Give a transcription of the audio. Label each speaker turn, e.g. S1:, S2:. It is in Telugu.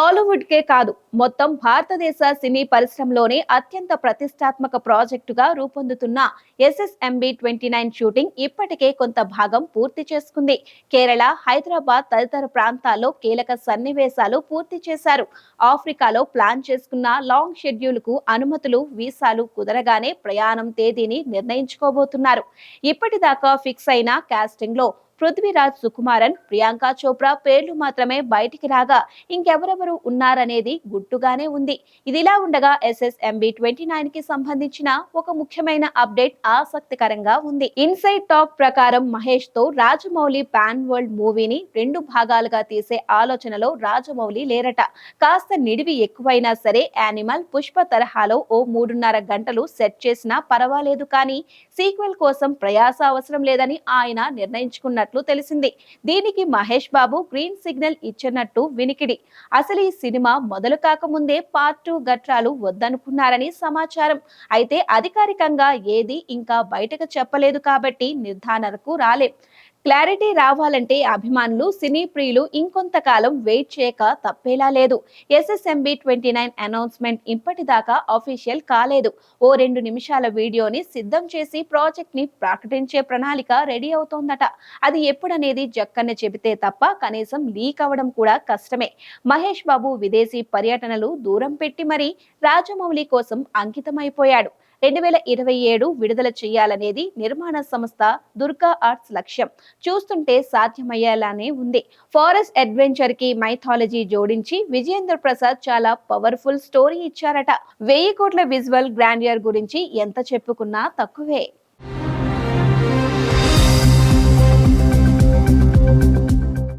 S1: టాలీవుడ్ కే కాదు మొత్తం భారతదేశ సినీ పరిశ్రమలోనే అత్యంత ప్రతిష్టాత్మక ప్రాజెక్టుగా రూపొందుతున్న ఎస్ఎస్ఎంబి ట్వంటీ నైన్ షూటింగ్ ఇప్పటికే కొంత భాగం పూర్తి చేసుకుంది. కేరళ హైదరాబాద్ తదితర ప్రాంతాల్లో కీలక సన్నివేశాలు పూర్తి చేశారు. ఆఫ్రికాలో ప్లాన్ చేసుకున్న లాంగ్ షెడ్యూల్కు అనుమతులు వీసాలు కుదరగానే ప్రయాణం తేదీని నిర్ణయించుకోబోతున్నారు. ఇప్పటిదాకా ఫిక్స్ అయిన కాస్టింగ్లో పృథ్వీరాజ్ సుకుమారన్ ప్రియాంక చోప్రా పేర్లు మాత్రమే బయటికి రాగా ఇంకెవరెవరు ఉన్నారనేది గుట్టుగానే ఉంది. ఇదిలా ఉండగా ఎస్ఎస్ఎంబి ట్వంటీ నైన్కి సంబంధించిన ఒక ముఖ్యమైన అప్డేట్ ఆసక్తికరంగా ఉంది. ఇన్సైడ్ టాక్ ప్రకారం మహేష్తో రాజమౌళి పాన్ వరల్డ్ మూవీని రెండు భాగాలుగా తీసే ఆలోచనలో రాజమౌళి లేరట. కాస్త నిడివి ఎక్కువైనా సరే యానిమల్ పుష్ప తరహాలో ఓ మూడున్నర గంటలు సెట్ చేసినా పర్వాలేదు కానీ సీక్వెల్ కోసం ప్రయాస అవసరం లేదని ఆయన చేస్తున్నట్లు తెలిసింది. దీనికి మహేష్ బాబు గ్రీన్ సిగ్నల్ ఇచ్చినట్టు వినికిడి. అసలు ఈ సినిమా మొదలు కాకముందే పార్ట్ టూ గట్రాలు వద్దనుకున్నారని సమాచారం. అయితే అధికారికంగా ఏది ఇంకా బయటకు చెప్పలేదు కాబట్టి నిర్ధారణకు రాలే. క్లారిటీ రావాలంటే అభిమానులు సినీ ప్రియులు ఇంకొంతకాలం వెయిట్ చేయక తప్పేలా లేదు. ఎస్ఎస్ఎంబి ట్వంటీ నైన్ అనౌన్స్మెంట్ ఇప్పటిదాకా అఫీషియల్ కాలేదు. ఓ రెండు నిమిషాల వీడియోని సిద్ధం చేసి ప్రాజెక్ట్ని ప్రకటించే ప్రణాళిక రెడీ అవుతోందట. అది ఎప్పుడనేది జక్కన్న చెబితే తప్ప కనీసం లీక్ అవ్వడం కూడా కష్టమే. మహేష్ బాబు విదేశీ పర్యటనలు దూరం పెట్టి మరీ రాజమౌళి కోసం అంకితమైపోయాడు. రెండు వేల ఇరవై ఏడు విడుదల చేయాలనేది నిర్మాణ సంస్థ దుర్గా ఆర్ట్స్ లక్ష్యం. చూస్తుంటే సాధ్యమయ్యేలానే ఉంది. ఫారెస్ట్ అడ్వెంచర్కి మైథాలజీ జోడించి విజయేంద్ర ప్రసాద్ చాలా పవర్ఫుల్ స్టోరీ ఇచ్చారట. వెయ్యి కోట్ల విజువల్ గ్రాండియర్ గురించి ఎంత చెప్పుకున్నా తక్కువే.